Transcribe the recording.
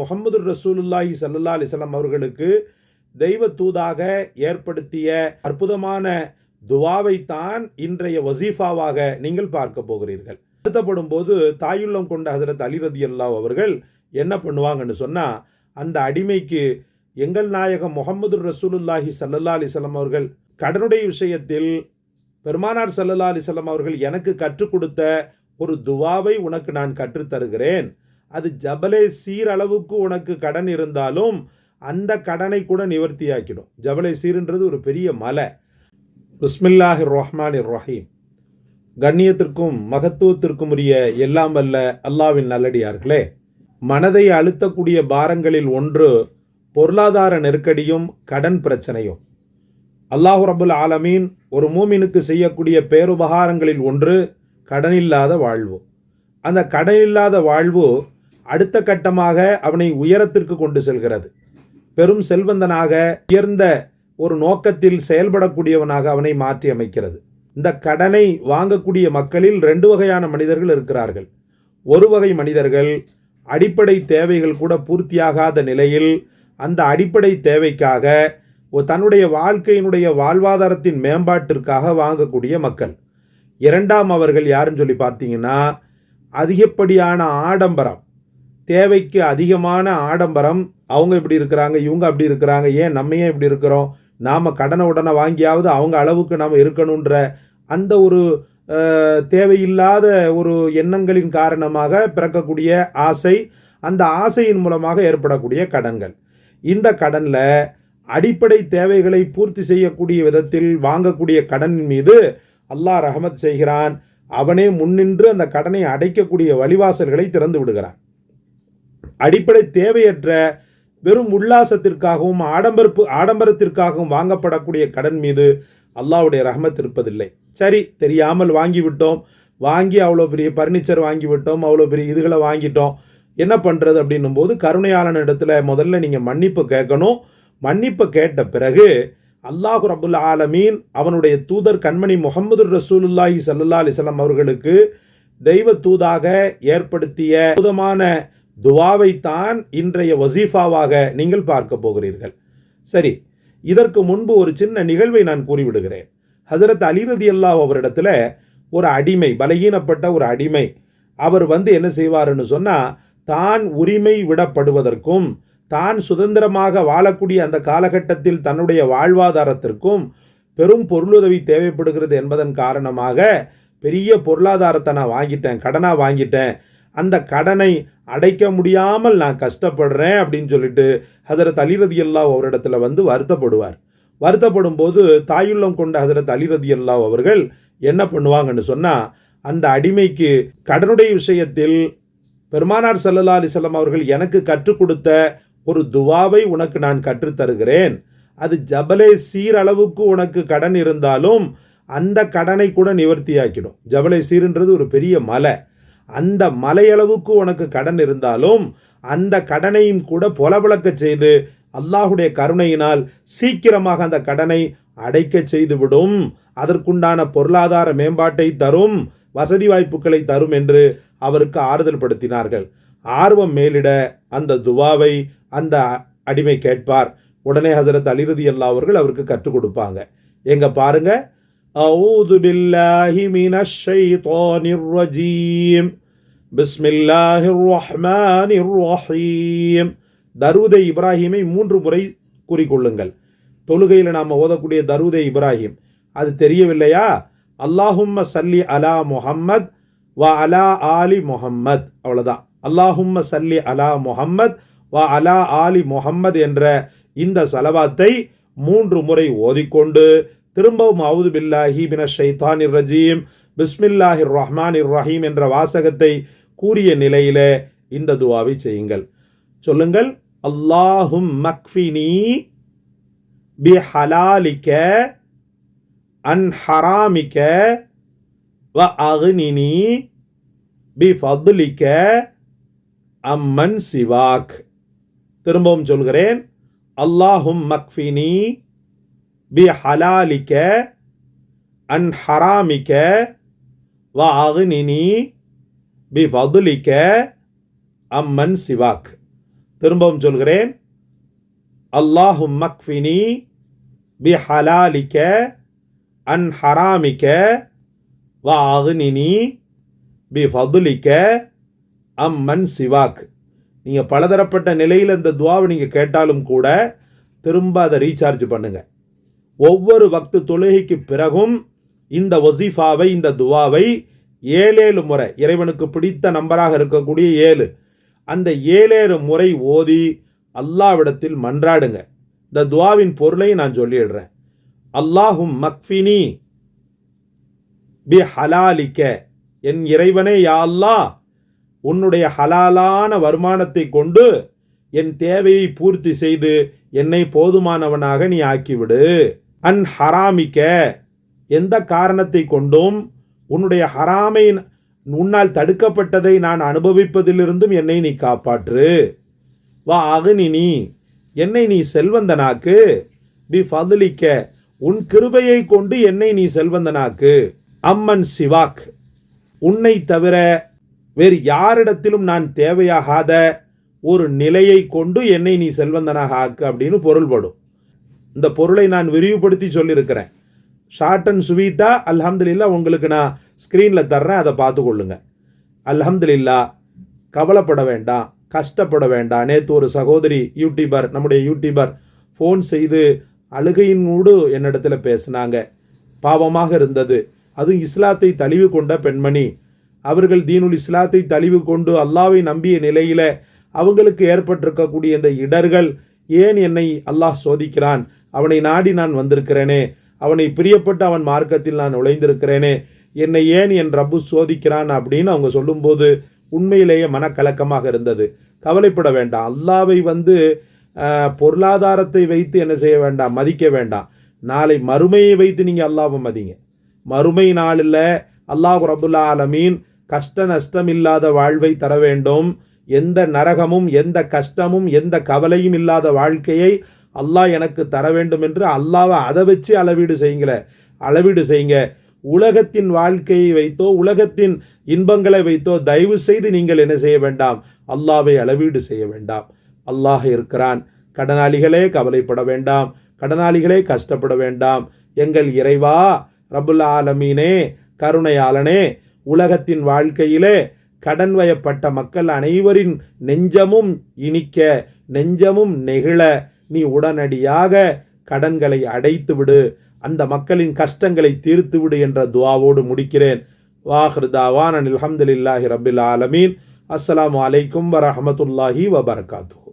முகமது ரசூலுல்லாஹி சல்லா அலிசல்லாம் அவர்களுக்கு தெய்வ தூதாக ஏற்படுத்திய அற்புதமான துவாவை தான் இன்றைய வசீஃபாவாக நீங்கள் பார்க்க போகிறீர்கள். வருத்தப்படும் போது தாயுள்ளம் கொண்ட ஹசரத் அலி ரதி அவர்கள் என்ன பண்ணுவாங்கன்னு சொன்னால் அந்த அடிமைக்கு எங்கள் நாயகம் முகமது ரசூலுல்லாஹி சல்லல்லா அலிசல்லாம் அவர்கள் கடனுடைய விஷயத்தில் பெருமானார் சல்லல்லா அலிசல்லாம் அவர்கள் எனக்கு கற்றுக் கொடுத்த ஒரு துவாவை உனக்கு நான் கற்றுத்தருகிறேன். அது ஜபலே சீர் அளவுக்கு உனக்கு கடன் இருந்தாலும் அந்த கடனை கூட நிவர்த்தியாக்கிடும். ஜபலை சீர்ன்றது ஒரு பெரிய மலை. பிஸ்மில்லாஹிர் ரஹ்மான் ரஹீம் கண்ணியத்திற்கும் மகத்துவத்திற்கும் உரிய எல்லாம் வல்ல அல்லாவின் நல்லடியார்களே மனதை அழுத்தக்கூடிய பாரங்களில் ஒன்று பொருளாதார நெருக்கடியும் கடன் பிரச்சனையும். அல்லாஹு ரபுல் ஆலமீன் ஒரு மூமினுக்கு செய்யக்கூடிய பேருபகாரங்களில் ஒன்று கடனில்லாத வாழ்வு. அந்த கடனில்லாத வாழ்வு அடுத்த கட்டமாக அவனை உயரத்திற்கு கொண்டு செல்கிறது. பெரும் செல்வந்தனாக உயர்ந்த ஒரு நோக்கத்தில் செயல்படக்கூடியவனாக அவனை மாற்றி அமைக்கிறது. இந்த கடனை வாங்கக்கூடிய மக்களில் ரெண்டு வகையான மனிதர்கள் இருக்கிறார்கள். ஒரு வகை மனிதர்கள் அடிப்படை தேவைகள் கூட பூர்த்தியாகாத நிலையில் அந்த அடிப்படை தேவைக்காக தன்னுடைய வாழ்க்கையினுடைய வாழ்வாதாரத்தின் மேம்பாட்டிற்காக வாங்கக்கூடிய மக்கள். இரண்டாம் அவர்கள் யாருன்னு சொல்லி பார்த்தீங்கன்னா அதிகப்படியான ஆடம்பரம். தேவைக்கு அதிகமான ஆடம்பரம் அவங்க இப்படி இருக்கிறாங்க இவங்க அப்படி இருக்கிறாங்க ஏன் நம்ம ஏன் இப்படி இருக்கிறோம்? நாம் கடனை உடனே வாங்கியாவது அவங்க அளவுக்கு நாம் இருக்கணுன்ற அந்த ஒரு தேவையில்லாத ஒரு எண்ணங்களின் காரணமாக பிறக்கக்கூடிய ஆசை அந்த ஆசையின் மூலமாக ஏற்படக்கூடிய கடன்கள். இந்த கடனில் அடிப்படை தேவைகளை பூர்த்தி செய்யக்கூடிய விதத்தில் வாங்கக்கூடிய கடனின் மீது அல்லாஹ் ரஹமத் செய்கிறான். அவனே முன்னின்று அந்த கடனை அடைக்கக்கூடிய வழிவாசல்களை திறந்து விடுகிறான். அடிப்படை தேவையற்ற வெறும் உல்லாசத்திற்காகவும் ஆடம்பரப்பு ஆடம்பரத்திற்காகவும் வாங்கப்படக்கூடிய கடன் மீது அல்லாவுடைய ரஹமத் இருப்பதில்லை. சரி தெரியாமல் வாங்கிவிட்டோம். வாங்கி அவ்வளோ பெரிய பர்னிச்சர் வாங்கிவிட்டோம் அவ்வளோ பெரிய இதுகளை வாங்கிட்டோம். என்ன பண்ணுறது அப்படின்னும் போது கருணையாளன் இடத்துல முதல்ல நீங்கள் மன்னிப்பு கேட்கணும். மன்னிப்பு கேட்ட பிறகு அல்லாஹு ரபுல் ஆலமீன் அவனுடைய தூதர் கண்மணி முகமது ரசூலுல்லாஹி சல்லா அலிசல்லாம் அவர்களுக்கு தெய்வ தூதாக ஏற்படுத்திய அற்புதமான துவாவைத்தான் இன்றைய வசீஃபாவாக நீங்கள் பார்க்க போகிறீர்கள். சரி இதற்கு முன்பு ஒரு சின்ன நிகழ்வை நான் கூறிவிடுகிறேன். ஹசரத் அலிரதி அல்லா அவரிடத்துல ஒரு அடிமை பலகீனப்பட்ட ஒரு அடிமை அவர் வந்து என்ன செய்வாருன்னு சொன்னால் தான் உரிமை விடப்படுவதற்கும் தான் சுதந்திரமாக வாழக்கூடிய அந்த காலகட்டத்தில் தன்னுடைய வாழ்வாதாரத்திற்கும் பெரும் பொருளுதவி தேவைப்படுகிறது என்பதன் காரணமாக பெரிய பொருளாதாரத்தை நான் வாங்கிட்டேன் கடனாக வாங்கிட்டேன் அந்த கடனை அடைக்க முடியாமல் நான் கஷ்டப்படுறேன் அப்படின்னு சொல்லிட்டு ஹசரத் அலிரதி அல்லா அவரிடத்துல வந்து வருத்தப்படுவார். வருத்தப்படும் போது தாயுள்ளம் கொண்ட ஹசரத் அலிரதி அல்லா அவர்கள் என்ன பண்ணுவாங்கன்னு சொன்னால் அந்த அடிமைக்கு கடனுடைய விஷயத்தில் பெருமானார் சல்லல்லா அலிசல்லாம் அவர்கள் எனக்கு கற்றுக் கொடுத்த ஒரு துவாவை உனக்கு நான் கற்றுத்தருகிறேன் அது ஜபலே சீரளவுக்கு உனக்கு கடன் இருந்தாலும் அந்த கடனை கூட நிவர்த்தியாக்கிடும். ஜபலை சீர்ன்றது ஒரு பெரிய மலை. அந்த மலையளவுக்கு உனக்கு கடன் இருந்தாலும் அந்த கடனையும் கூட பொலபலக்க செய்து அல்லாஹுடைய கருணையினால் சீக்கிரமாக அந்த கடனை அடைக்க செய்துவிடும். அதற்குண்டான பொருளாதார மேம்பாட்டை தரும் வசதி வாய்ப்புகளை தரும் என்று அவருக்கு ஆறுதல் படுத்தினார்கள். ஆர்வம் மேலிட அந்த துவாவை அந்த அடிமை கேட்பார். உடனே ஹசரத் அலிரதி அல்லா அவர்கள் அவருக்கு கற்றுக் கொடுப்பாங்க. எங்க பாருங்க أعوذ بالله من الشيطان الرجيم بسم الله الرحمن الرحيم தருதை இப்ராஹிமை மூன்று முறை கூறிக்கொள்ளுங்கள் தொழுகையில் நாம் ஓதக்கூடிய தருதை இப்ராஹிம் அது தெரியவில்லையா அல்லாஹும்ம சல்லி அலா முஹம்மத் வ அலா ஆலி முஹம்மத் அவ்வளோதான் அல்லாஹும்ம சல்லி அலா முஹம்மத் வ அலா ஆலி முஹம்மத் என்ற இந்த சலவாத்தை மூன்று முறை ஓதிக்கொண்டு திரும்பவும் அவுது பில்லாஹி பின ஷைத்தான் ரஜீம் பிஸ்மில்லாஹி ரஹ்மான் ரஹீம் என்ற வாசகத்தை கூறிய நிலையில இந்த துவாவை செய்யுங்கள். சொல்லுங்கள் அல்லாஹும் மக்ஃபினி பி ஹலாலிக்க அன் ஹராமிக்க வ அகுனினி பி ஃபதுலிக்க அம்மன் சிவாக். திரும்பவும் சொல்கிறேன் அல்லாஹும் மக்ஃபினி பி ஹலாலிக்க அன் ஹராமிக்க வ அக்னினி பி ஃபதுலிக்க அம்மன் சிவாக் திரும்பவும் சொல்கிறேன். அல்லாஹும் மக்ஃபினி பி ஹலாலிக்க அன் ஹராமிக்க வ அகுனினி பி ஃபதுலிக்க அம்மன் சிவாக் நீங்கள் பலதரப்பட்ட நிலையில் இந்த துவாவை நீங்கள் கேட்டாலும் கூட திரும்ப அதை ரீசார்ஜ் பண்ணுங்கள் ஒவ்வொரு வக்து தொழுகைக்கு பிறகும் இந்த ஒசிஃபாவை இந்த துவாவை ஏழேழு முறை இறைவனுக்கு பிடித்த நம்பராக இருக்கக்கூடிய ஏழு. அந்த ஏழேழு முறை ஓதி அல்லாவிடத்தில் மன்றாடுங்க. இந்த துவாவின் பொருளை நான் சொல்லிடுறேன். அல்லாஹும் மக்ஃபினி பி ஹலாலிக்க என் இறைவனே யா உன்னுடைய ஹலாலான வருமானத்தை கொண்டு என் தேவையை பூர்த்தி செய்து என்னை போதுமானவனாக நீ ஆக்கிவிடு. அன் ஹராமிக்க எந்த காரணத்தை கொண்டும் உன்னுடைய ஹராமை உன்னால் தடுக்கப்பட்டதை நான் அனுபவிப்பதிலிருந்தும் என்னை நீ காப்பாற்று. வா அகுனினி என்னை நீ செல்வந்தனாக்கு. பி ஃபதுலிக்க உன் கிருபையை கொண்டு என்னை நீ செல்வந்தனாக்கு. அம்மன் சிவாக் உன்னை தவிர வேறு யாரிடத்திலும் நான் தேவையாகாத ஒரு நிலையை கொண்டு என்னை நீ செல்வந்தனாக ஆக்கு அப்படின்னு பொருள்படும். இந்த பொருளை நான் விரிவுபடுத்தி சொல்லியிருக்கிறேன். ஷார்ட் அண்ட் ஸ்வீட்டா அல்ஹம்துலில்லா உங்களுக்கு நான் ஸ்க்ரீனில் தர்றேன் அதை பார்த்து கொள்ளுங்க அல்ஹம்துலில்லா கவலைப்பட வேண்டாம் கஷ்டப்பட வேண்டாம். நேற்று ஒரு சகோதரி யூடியூபர் நம்முடைய யூடியூபர் ஃபோன் செய்து அழுகையினோடு என்னிடத்துல பேசினாங்க. பாவமாக இருந்தது. அதுவும் இஸ்லாத்தை தழிவு கொண்ட பெண்மணி. அவர்கள் தீனுல் இஸ்லாத்தை தழிவு கொண்டு அல்லாவை நம்பிய நிலையில் அவங்களுக்கு ஏற்பட்டிருக்கக்கூடிய இந்த இடர்கள் ஏன் என்னை அல்லாஹ் சோதிக்கிறான்? அவனை நாடி நான் வந்திருக்கிறேனே. அவனை பிரியப்பட்டு அவன் மார்க்கத்தில் நான் நுழைந்திருக்கிறேனே. என்னை ஏன் என் ரப்பு சோதிக்கிறான் அப்படின்னு அவங்க சொல்லும்போது உண்மையிலேயே மனக்கலக்கமாக இருந்தது. கவலைப்பட வேண்டாம். அல்லாவை வந்து பொருளாதாரத்தை வைத்து என்ன செய்ய வேண்டாம்? மதிக்க வேண்டாம். நாளை மறுமையை வைத்து நீங்கள் அல்லாவை மதிங்க. மறுமை நாளில் அல்லாஹ் ரபுல்லா ஆலமீன் கஷ்ட நஷ்டம் இல்லாத வாழ்வை தர வேண்டும். எந்த நரகமும் எந்த கஷ்டமும் எந்த கவலையும் இல்லாத வாழ்க்கையை அல்லாஹ் எனக்கு தர வேண்டும் என்று அல்லாவை அதை வச்சு அளவீடு செய்யுங்கள. அளவீடு செய்யுங்க. உலகத்தின் வாழ்க்கையை வைத்தோ உலகத்தின் இன்பங்களை வைத்தோ தயவு செய்து நீங்கள் என்ன செய்ய வேண்டாம்? அல்லாவை அளவீடு செய்ய வேண்டாம். அல்லாஹ் இருக்கிறான். கடனாளிகளே கவலைப்பட வேண்டாம். கடனாளிகளே கஷ்டப்பட வேண்டாம். எங்கள் இறைவா ரபுல் ஆலமீனே கருணையாளனே உலகத்தின் வாழ்க்கையிலே கடன் வயப்பட்ட மக்கள் அனைவரின் நெஞ்சமும் இனிக்க நெஞ்சமும் நெகிழ நீ உடனடியாக கடன்களை அடைத்து விடு அந்த மக்களின் கஷ்டங்களை தீர்த்து விடு என்ற துவாவோடு முடிக்கிறேன். வாஹ்ருதாவான் அனில் ரபில் ஆலமீன். அஸ்லாம் அலைக்கும் வரஹமத்துல்லாஹி வபரகாத்து